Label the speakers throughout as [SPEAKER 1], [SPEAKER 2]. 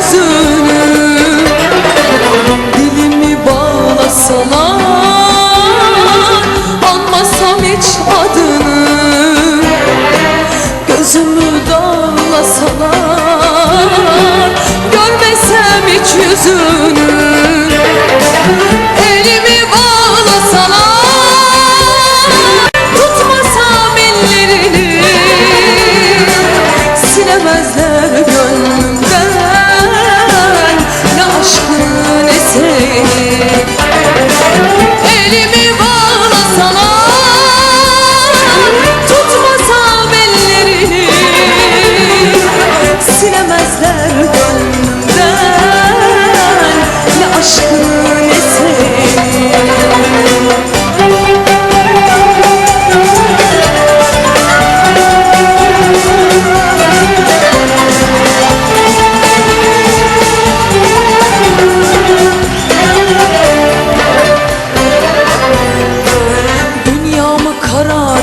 [SPEAKER 1] gözünü. Dilimi bağlasalar Anmasam hiç adını.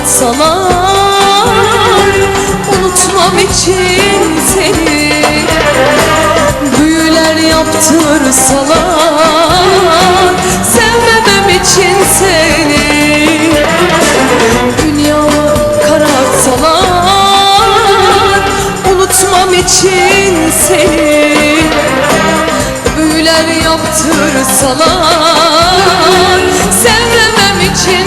[SPEAKER 1] atsalar Unutmam için seni. Büyüler yaptırsalar Sevmemem için seni. Dünyamı karartsalar Unutmam için seni. Büyüler yaptırsalar Sevmemem için